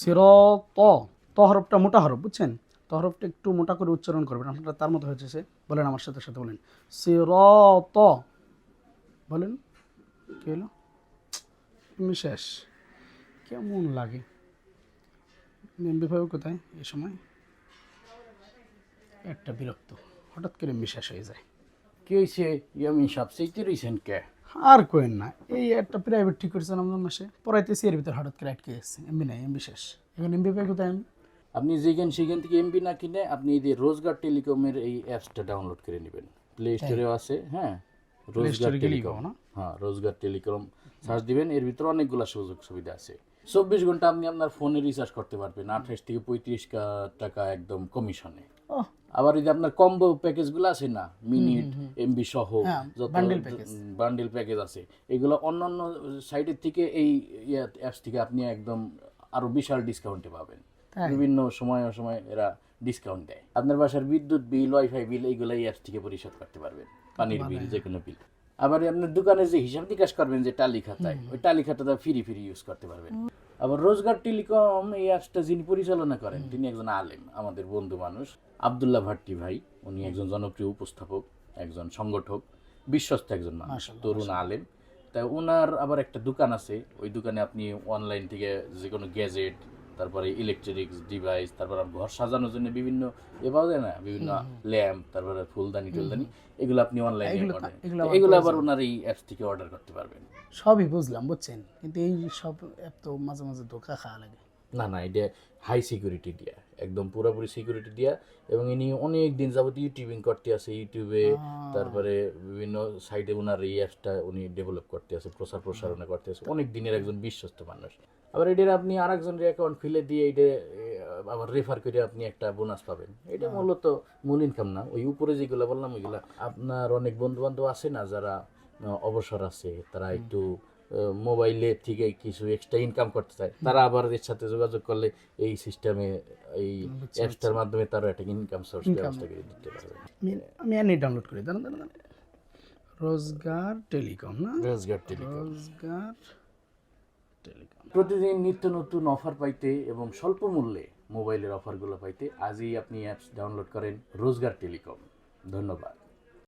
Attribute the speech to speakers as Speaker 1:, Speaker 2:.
Speaker 1: সিরত ত হরফটা মোটা হরফ, বুঝছেন? ত হরফটা একটু মোটা করে উচ্চারণ করবেন। আপনারা তার মতো হয়েছে বলেন আমার সাথে সাথে বলেন। সিরত, বলেন। কি হলো? শেষ। কেমন লাগে? এমবি কোথায় এই সময়? একটা বিরক্ত। হঠাৎ করে এমবি শেষ হয়ে যায়।
Speaker 2: কি হয়েছে? ইয়ামিন সাহেব সেইতে রয়েছেন কে?
Speaker 1: আর কোয়েন না। এই একটা প্রাইভেট ঠিক করেছে রমজান মাসে। পড়াইতেছি এর ভিতর হঠাৎ করে আটকে যাচ্ছে এমবি নাই এমবি শেষ। এখন এমবি পাই কোথায় আমি
Speaker 2: আপনি যেখান সেখান থেকে এমবি না কিনে আপনি এই যে রোজগার টেলিকমের এই অ্যাপসটা ডাউনলোড করে নেবেন। প্লে স্টোরেও আছে হ্যাঁ? রোজগার টেলিকম? হ্যাঁ রোজগার টেলিকম সার্চ দিবেন এর ভিতরে অনেকগুলো সুযোগ সুবিধা আছে। চব্বিশ ঘণ্টা আপনি আপনার ফোনে রিচার্জ করতে পারবেন। আঠাশ থেকে পঁয়ত্রিশ টাকা একদম কমিশনে আবার এই যে আপনার কম্বো প্যাকেজগুলো আছে না? মিনিট এমবি সহ
Speaker 1: হ্যাঁ,
Speaker 2: যত বান্ডেল প্যাকেজ আছে। এগুলো অন্যান্য সাইটের থেকে এই অ্যাপস থেকে আপনি একদম আরও বিশাল ডিসকাউন্টে পাবেন। বিভিন্ন সময় সময় এরা ডিসকাউন্ট দেয়। আপনার বাসার বিদ্যুৎ বিল ওয়াইফাই বিল এইগুলো এই অ্যাপস থেকে পরিশোধ করতে পারবেন। পানির বিল যে কোনো বিল। আবার আপনার দোকানে যে হিসাব নিকাশ করবেন যে টালি খাতায় ওই টালি খাতাটা ফ্রি ফ্রি ইউজ করতে পারবেন। আবার রোজগার টেলিকম এই অ্যাপসটা যিনি পরিচালনা করেন তিনি একজন আলেম আমাদের বন্ধু মানুষ। আবদুল্লাহ ভাট্টি ভাই উনি একজন জনপ্রিয় উপস্থাপক একজন সংগঠক বিশ্বস্ত একজন মানুষ তরুণ আলেম। তাই ওনার আবার একটা দোকান আছে ওই দোকানে আপনি অনলাইন থেকে যে কোনো গ্যাজেট তারপরে ইলেকট্রনিক্স ডিভাইস তারপর ঘর সাজানোর জন্য বিভিন্ন এ পাওয়া যায় না? বিভিন্ন ল্যাম্প তারপরে ফুলদানি টুলদানি এগুলো আপনি অনলাইনে
Speaker 1: এগুলো আবার
Speaker 2: এগুলো আবার ওনার এই অ্যাপস থেকে অর্ডার করতে পারবেন।
Speaker 1: সবই বুঝলাম বুঝছেন? কিন্তু এই সব অ্যাপ তো মাঝে মাঝে ধোকা খাওয়া লাগে।
Speaker 2: না না এটা হাই সিকিউরিটি দিয়া একদম পুরোপুরি সিকিউরিটি দিয়া এবং ইনি অনেক দিন যাবত ইউটিউবিং করতে আছে ইউটিউবে তারপরে বিভিন্ন সাইডে ওনার এই অ্যাপসটা উনি ডেভেলপ করতে আছে প্রচার প্রসারণা করতে আছে অনেক দিনের একজন বিশ্বস্ত মানুষ। আবার এটার আপনি আর একজনের অ্যাকাউন্ট খুলে দিয়ে এটা আবার রেফার করে আপনি একটা বোনাস পাবেন। এটা মূলত মূল ইনকাম না। ওই উপরে যেগুলো বললাম ওইগুলা আপনার অনেক বন্ধু বান্ধব আছে না যারা অবসর আছে তারা একটু মোবাইলে থেকে কিছু এক্সট্রা ইনকাম করতে চায়। তারা আবার এর সাথে যোগাযোগ করলে এই সিস্টেমে এই অ্যাপসটার মাধ্যমে তারা একটা ইনকাম সোর্স ব্যবস্থা করে দিতে পারবে।
Speaker 1: আমি আমি ডাউনলোড করি। দাঁড়ান দাঁড়ান। রোজগার টেলিকম না?
Speaker 2: রোজগার টেলিকম।
Speaker 1: রোজগার টেলিকম
Speaker 2: প্রতিদিন নিত্য নতুন অফার পাইতে এবং স্বল্প মূল্যে মোবাইলের অফারগুলো পাইতে আজই আপনি অ্যাপস ডাউনলোড করেন রোজগার টেলিকম। ধন্যবাদ।